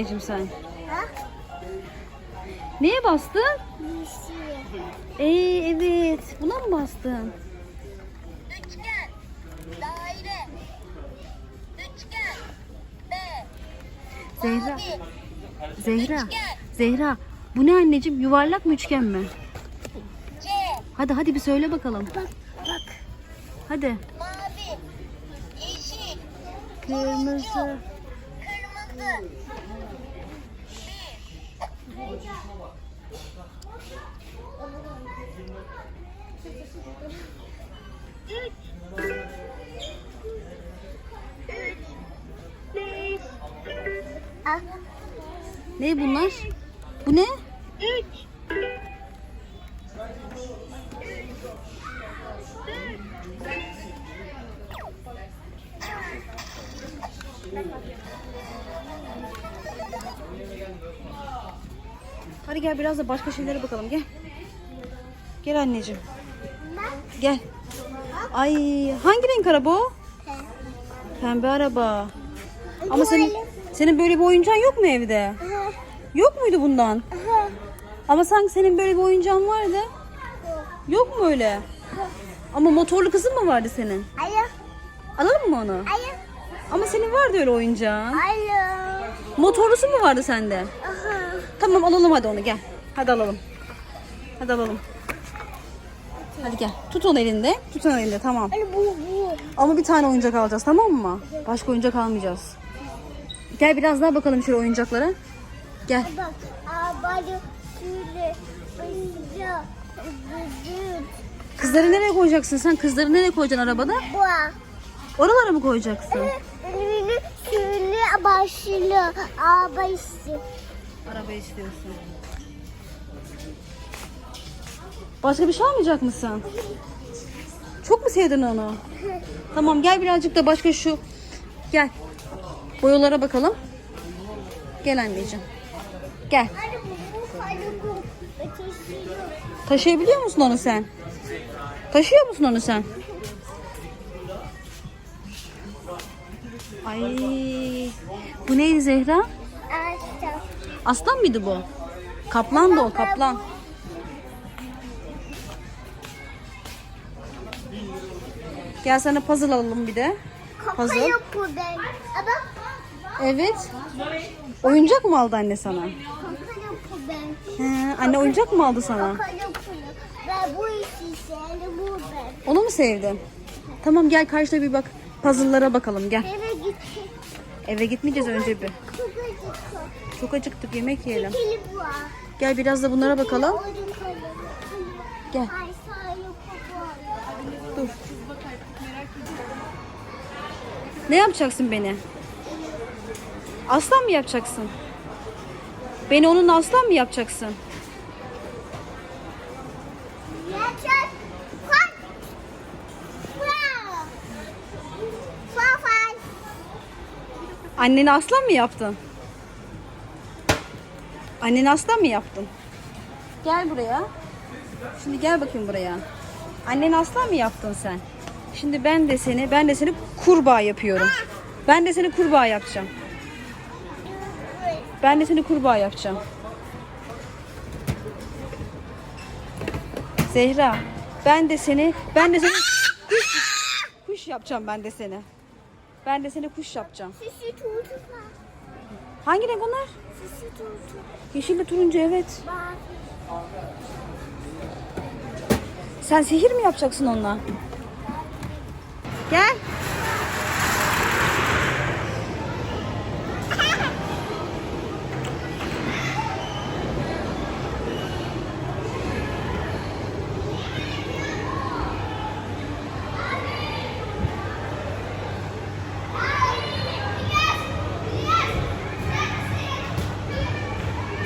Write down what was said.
Anneciğim sen. Ha? Neye bastın? Ee evet. Buna mı bastın? Üçgen. Daire. Üçgen. B. Zehra. Mavi. Zehra. Üçgen. Zehra. Bu ne anneciğim? Yuvarlak mı üçgen mi? C. Hadi hadi bir söyle bakalım. Bak bak. Hadi. Mavi. Yeşil. Kırmızı. Kırmızı. Bir. Üç. Üç. Beş. Ah. Ne bunlar? Bu ne? Üç. Hadi gel biraz da başka şeylere bakalım gel. Gel anneciğim. Gel. Ay hangi renk araba o? Pembe araba. Ama senin senin böyle bir oyuncağın yok mu evde? Yok muydu bundan? Ama sanki senin böyle bir oyuncağın vardı. Yok mu öyle? Ama motorlu kızın mı vardı senin? Alo. Alalım mı onu? Alo. Ama senin vardı öyle oyuncağın. Alo. Motorlusu mu vardı sende? Tamam alalım hadi onu gel. Hadi alalım. Hadi alalım. Hadi gel. Tut onu elinde. Tut onu elinde tamam. Hani bu bu. Ama bir tane oyuncak alacağız tamam mı? Başka oyuncak almayacağız. Gel biraz daha bakalım şöyle oyuncaklara. Gel. Bak. Şöyle. Kızları nereye koyacaksın sen? Kızları nereye koyacaksın arabada? Bu. Oralara mı koyacaksın? Şöyle başlıyor. Aba işte. Araba istiyorsun. Başka bir şey almayacak mısın? Çok mu sevdin onu? Tamam gel birazcık da başka şu. Gel. Boyalara bakalım. Gel anneciğim. Gel. Taşıyabiliyor musun onu sen? Taşıyor musun onu sen? Ay. Bu neydi Zehra? Aslan mıydı bu? Kaplan da o kaplan. Gel sana puzzle alalım bir de. Puzzle. Evet. Oyuncak mı aldı anne sana? He, anne oyuncak mı aldı sana? Onu mu sevdin? Tamam gel karşıda bir bak. Puzzle'lara bakalım gel. Eve gitmeyeceğiz önce bir. Çok acıktık yemek yiyelim. Gel biraz da bunlara bakalım. Gel. Dur. Ne yapacaksın beni? Aslan mı yapacaksın? Beni onun aslan mı yapacaksın? Anneni aslan mı yaptın? Anneni aslan mı yaptın? Gel buraya. Şimdi gel bakayım buraya. Anneni aslan mı yaptın sen? Şimdi ben de seni, ben de seni kurbağa yapıyorum. Ben de seni kurbağa yapacağım. Ben de seni kurbağa yapacağım. Zehra, ben de seni, ben de seni kuş, kuş yapacağım ben de seni. Ben de seni kuş yapacağım. Sisi var. Hangi renk onlar? Sisi tutu. Yeşille turuncu evet. Bak. Sen sihir mi yapacaksın onunla? Gel.